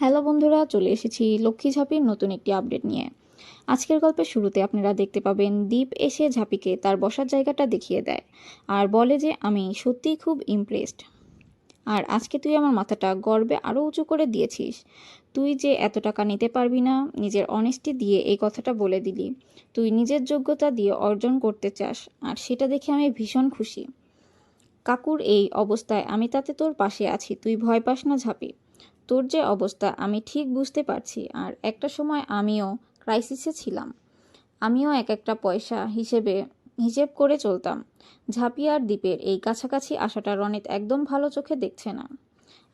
Hello বন্ধুরা, চলে এসেছি লক্ষ্মী ঝাঁপির নতুন একটি আপডেট নিয়ে। আজকের গল্পের শুরুতে আপনারা দেখতে পাবেন দীপ এসে ঝাঁপিকে তার বসার জায়গাটা দেখিয়ে দেয় আর বলে যে, আমি সত্যিই খুব ইমপ্রেসড আর আজকে তুই আমার মাথাটা গর্বে আরও উঁচু করে দিয়েছিস। তুই যে এত টাকা নিতে পারবি না, নিজের অনেস্টি দিয়ে এই কথাটা বলে দিলি। তুই নিজের যোগ্যতা দিয়ে অর্জন করতে চাস আর সেটা দেখে আমি ভীষণ খুশি। কাকুর এই অবস্থায় আমি তাতে তোর পাশে আছি, তুই ভয় পাস না ঝাঁপি। তোর যে অবস্থা, আমি ঠিক বুঝতে পারছি। আর একটা সময় আমিও ক্রাইসিসে ছিলাম। আমিও এক একটা পয়সা হিসেবে, হিসেব করে চলতাম। ঝাঁপি আর দ্বীপের এই কাছাকাছি আসাটা রনিত একদম ভালো চোখে দেখছে না।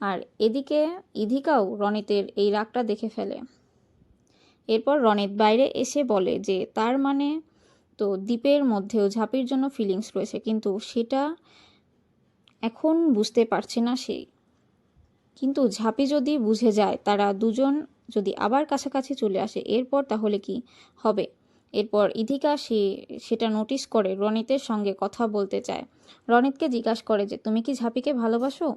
আর এদিকে ইধিকাও রনিতের এই রাগটা দেখে ফেলে। এরপর রনিত বাইরে এসে বলে যে, তার মানে তো দ্বীপের মধ্যেও ঝাঁপির জন্য ফিলিংস রয়েছে, কিন্তু সেটা এখন বুঝতে পারছে না সেই কিন্তু ঝাঁপি যদি বুঝে যায় তারা দুজন যদি আবার কাছাকাছি চলে আসে, এরপর তাহলে কি হবে? এরপর ইধিকা সে, সেটা নোটিস করে রনিতের সঙ্গে কথা বলতে চায়। রনিতকে জিজ্ঞাসা করে যে, তুমি কি ঝাঁপিকে ভালোবাসো?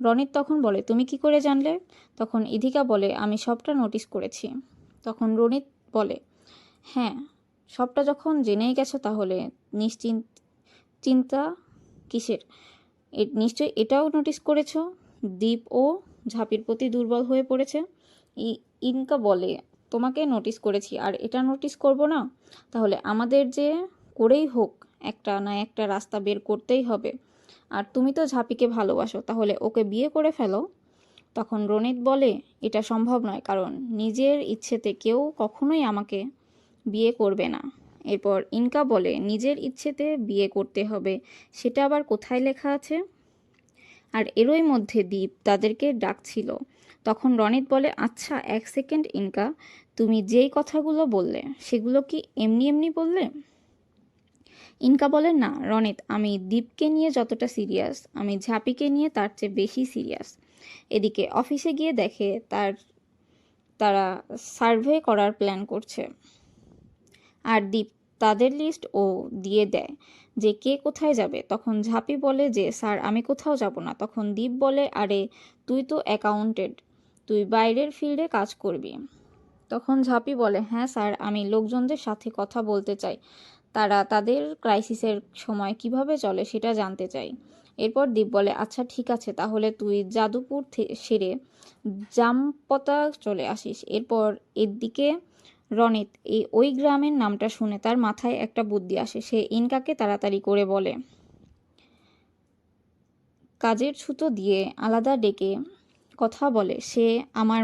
রনিত তখন বলে, তুমি কি করে জানলে? তখন ইধিকা বলে, আমি সবটা নোটিস করেছি। তখন রনিত বলে হ্যাঁ সবটা যখন জেনেই গেছো তাহলে নিশ্চিন্ত চিন্তা কিসের? নিশ্চয়ই এটাও নোটিস করেছ? দ্বীপ ও ঝাঁপির প্রতি দুর্বল হয়ে পড়েছে। ইনকা বলে, তোমাকে নোটিস করেছি, আর এটা নোটিস করব না? তাহলে আমাদের যে করেই হোক, একটা না একটা রাস্তা বের করতেই হবে। আর তুমি তো ঝাঁপিকে ভালোবাসো, তাহলে ওকে বিয়ে করে ফেলো। তখন রনিত বলে, এটা সম্ভব নয়, কারণ নিজের ইচ্ছেতে কেউ কখনোই আমাকে বিয়ে করবে না। এরপর ইনকা বলে, নিজের ইচ্ছেতে বিয়ে করতে হবে, সেটা আবার কোথায় লেখা আছে? আর এরই মধ্যে দ্বীপ তাদেরকে ডাকছিল। তখন রনিত বলে আচ্ছা এক সেকেন্ড, ইনকা, তুমি যেই কথাগুলো বললে, সেগুলো কি এমনি এমনি বললে? ইনকা বলে, না, রনিত, আমি দীপকে নিয়ে যতটা সিরিয়াস, আমি ঝাঁপিকে নিয়ে তার চেয়ে বেশি সিরিয়াস। এদিকে অফিসে গিয়ে দেখে তার, তারা সার্ভে করার প্ল্যান করছে। আর দীপ তাদের লিস্ট ও দিয়ে দেয় যে কে কোথায় যাবে। তখন ঝাঁপি বলে যে, স্যার, আমি কোথাও যাব না। তখন দীপ বলে, আরে, তুই তো অ্যাকাউন্টেড তুই বাইরের ফিল্ডে কাজ করবি। তখন ঝাঁপি বলে হ্যাঁ স্যার, আমি লোকজনদের সাথে কথা বলতে চাই। তারা তাদের ক্রাইসিসের সময় কীভাবে চলে সেটা জানতে চাই। এরপর দীপ বলে আচ্ছা ঠিক আছে, তাহলে তুই যাদুপুর সেরে জামপতা চলে আসিস। এরপর এদিকে রনিত, এই ওই গ্রামের নামটা শুনে তার মাথায় একটা বুদ্ধি আসে। সে ইনকাকে তাড়াতাড়ি করে বলে, কাজের ছুতো দিয়ে আলাদা ডেকে কথা বলে, সে আমার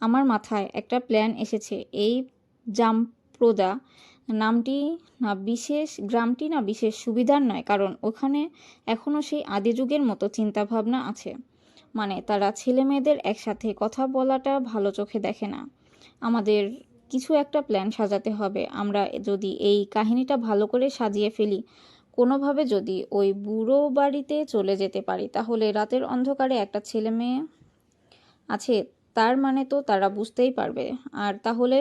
আমার মাথায় একটা প্ল্যান এসেছে। এই জামপ্রদা নামটি না বিশেষ, গ্রামটি না বিশেষ সুবিধার নয়, কারণ ওখানে এখনও সেই আদি যুগের মতো চিন্তাভাবনা আছে। মানে তারা ছেলে মেয়েদের একসাথে কথা বলাটা ভালো চোখে দেখে না। আমাদের কিছু একটা প্ল্যান সাজাতে হবে। আমরা যদি এই কাহিনীটা ভালো করে সাজিয়ে ফেলি, কোনোভাবে যদি ওই বুড়ো বাড়িতে চলে যেতে পারি, তাহলে রাতের অন্ধকারে একটা ছেলে মেয়ে আছে, তার মানে তো তারা বুঝতেই পারবে। আর তাহলে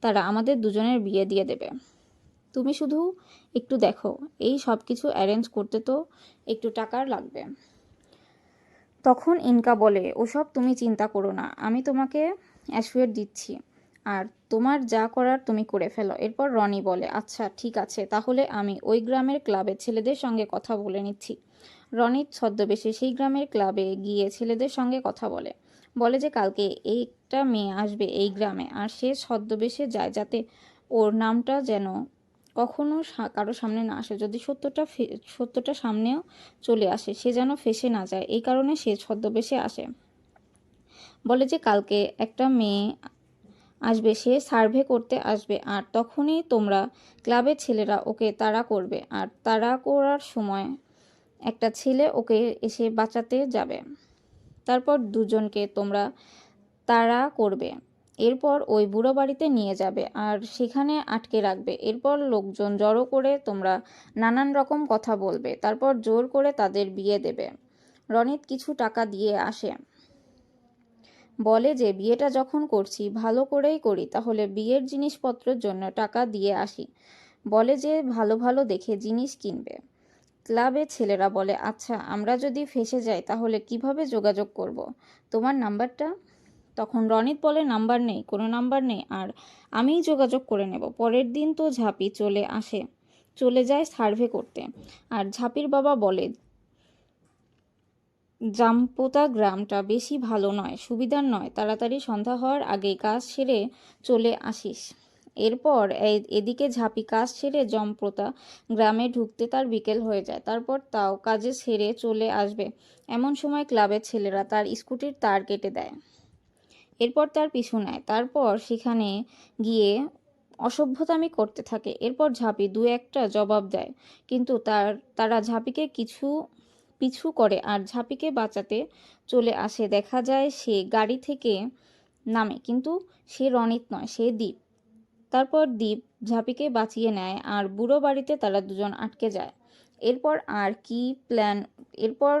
তারা আমাদের দুজনের বিয়ে দিয়ে দেবে। তুমি শুধু একটু দেখো, এই সব কিছু অ্যারেঞ্জ করতে তো একটু টাকার লাগবে। তখন ইনকা বলে, ওসব তুমি চিন্তা করো না, আমি তোমাকে অ্যাসুয়েট দিচ্ছি। আর তোমার যা করার তুমি করে ফেলো। এরপর রনি বলে আচ্ছা ঠিক আছে, তাহলে আমি ওই গ্রামের ক্লাবে ছেলেদের সঙ্গে কথা বলে নিচ্ছি। রনি ছদ্মবেশে সেই গ্রামের ক্লাবে গিয়ে ছেলেদের সঙ্গে কথা বলে। বলে যে, কালকে একটা মেয়ে আসবে এই গ্রামে, আর সে ছদ্মবেশে যায় যাতে ওর নামটা যেন কখনো কারও সামনে না আসে। যদি সত্যটা সত্যটা সামনেও চলে আসে, সে যেন ফেসে না যায়, এই কারণে সে ছদ্মবেশে আসে। বলে যে, কালকে একটা মেয়ে আসবে, সে সার্ভে করতে আসবে। আর তখনই তোমরা ক্লাবের ছেলেরা ওকে তাড়া করবে, আর তাড়া করার সময় একটা ছেলে ওকে এসে বাঁচাতে যাবে। তারপর দুজনকে তোমরা তাড়া করবে। এরপর ওই বুড়ো বাড়িতে নিয়ে যাবে আর সেখানে আটকে রাখবে। এরপর লোকজন জড়ো করে তোমরা নানান রকম কথা বলবে। তারপর জোর করে তাদের বিয়ে দেবে। রনিত কিছু টাকা দিয়ে আসে। বলে যে, বিয়েটা যখন করছি, ভালো করেই করি, তাহলে বিয়ের জিনিসপত্রের জন্য টাকা দিয়ে আসি। বলে যে, ভালো ভালো দেখে জিনিস কিনবে। ক্লাবে ছেলেরা বলে আচ্ছা আমরা যদি ফেসে যাই, তাহলে কীভাবে যোগাযোগ করব? তোমার নাম্বারটা? তখন রনিত বলে, নাম্বার নেই, কোনো নাম্বার নেই, আর আমিই যোগাযোগ করে নেব। পরের দিন তো ঝাঁপি চলে আসে, চলে যায় সার্ভে করতে। আর ঝাঁপির বাবা বলে জামপোতা গ্রামটা বেশি ভালো নয়, সুবিধার নয়। তাড়াতাড়ি সন্ধ্যা হওয়ার আগেই কাজ সেরে চলে আসিস। এরপর এদিকে ঝাঁপি কাজ সেরে জমপ্রতা গ্রামে ঢুকতে তার বিকেল হয়ে যায়। তারপর তাও কাজে সেরে চলে আসবে এমন সময় ক্লাবের ছেলেরা তার স্কুটির তার কেটে দেয়। এরপর তার পিছু নেয়। তারপর সেখানে গিয়ে অসভ্যতামি করতে থাকে। এরপর ঝাঁপি দু একটা জবাব দেয়। কিন্তু তার, তারা ঝাঁপিকে কিছু পিছু করে আর ঝাঁপিকে বাঁচাতে চলে আসে। দেখা যায় সে গাড়ি থেকে নামে, কিন্তু সে রনিত নয়, সে দ্বীপ। তারপর দ্বীপ ঝাঁপিকে বাঁচিয়ে নেয় আর বুড়ো বাড়িতে তারা দুজন আটকে যায়। এরপর আর কি প্ল্যান, এরপর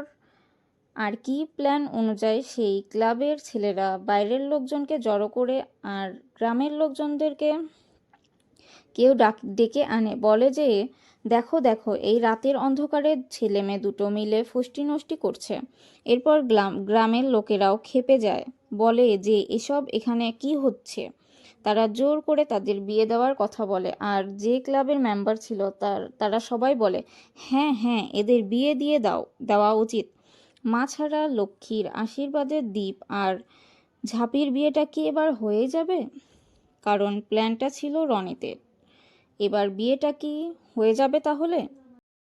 আর কি প্ল্যান অনুযায়ী সেই ক্লাবের ছেলেরা বাইরের লোকজনকে জড়ো করে আর গ্রামের লোকজনদেরকে কেউ ডাক, ডেকে আনে। বলে যে দেখো দেখো, এই রাতের অন্ধকারে ছেলে মেয়ে দুটো মিলে ফুষ্টি নষ্টি করছে। এরপর গ্রাম, গ্রামের লোকেরাও খেপে যায়, বলে যে এসব এখানে কি হচ্ছে? তারা জোর করে তাদের বিয়ে দেওয়ার কথা বলে, আর যে ক্লাবের মেম্বার ছিল তার, তারা সবাই বলে হ্যাঁ হ্যাঁ এদের বিয়ে দিয়ে দাও, দেওয়া উচিত। মা ছাড়া লক্ষ্মীর আশীর্বাদের দ্বীপ, আর ঝাঁপির বিয়েটা কি এবার হয়ে যাবে? কারণ প্ল্যানটা ছিল রনিতের। এবার বিয়েটা কি হয়ে যাবে তাহলে?